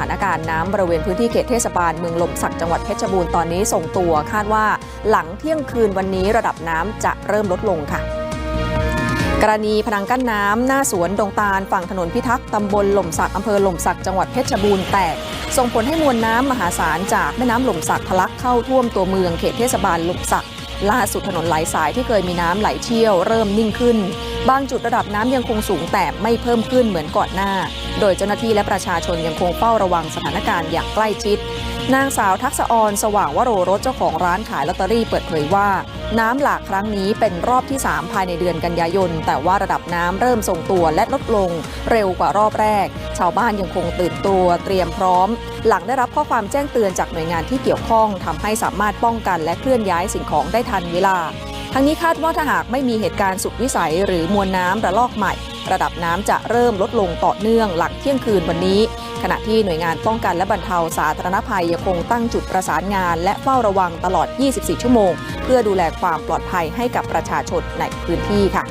ถานการณ์น้ำบริเวณพื้นที่เขตเทศบาลเมืองหล่มสักจังหวัดเพชรบูรณ์ตอนนี้ส่งตัวคาดว่าหลังเที่ยงคืนวันนี้ระดับน้ำจะเริ่มลดลงค่ะ กรณีพนังกั้นน้ำหน้าสวนดงตาลฝั่งถนนพิทักษ์ตำบลหล่มสักอำเภอหล่มสักจังหวัดเพชรบูรณ์แตกส่งผลให้มวลน้ำมหาศาลจากแม่น้ำหล่มสักทะลักเข้าท่วมตัวเมืองเขตเทศบาลหล่มสักล่าสุดถนนหลายสายที่เคยมีน้ำไหลเชี่ยวเริ่มนิ่งขึ้น บางจุดระดับน้ำยังคงสูงแต่ไม่เพิ่มขึ้นเหมือนก่อนหน้า โดยเจ้าหน้าที่และประชาชนยังคงเฝ้าระวังสถานการณ์อย่างใกล้ชิด นางสาวทักษออนสว่างวโรรสเจ้าของร้านขายลอตเตอรี่เปิดเผยว่า น้ำหลากครั้งนี้เป็นรอบที่ 3 ภายในเดือนกันยายน แต่ว่าระดับน้ำเริ่มทรงตัวและลดลง เร็วกว่ารอบแรก ชาวบ้านยังคงตื่นตัวเตรียมพร้อม หลังได้รับข้อความแจ้งเตือนจากหน่วยงานที่เกี่ยวข้องทำให้สามารถป้องกันและเคลื่อนย้ายสิ่งของได้ทันเวลาทั้งนี้คาดว่าถ้าหากไม่มีเหตุการณ์สุดวิสัยหรือมวลน้ำระลอกใหม่ ระดับน้ำจะเริ่มลดลงต่อเนื่องหลังเที่ยงคืนวันนี้ ขณะที่หน่วยงานป้องกันและบรรเทาสาธารณภัยยังคงตั้งจุดประสานงาน และเฝ้าระวังตลอด 24 ชั่วโมง เพื่อดูแลความปลอดภัยให้กับประชาชนในพื้นที่ค่ะ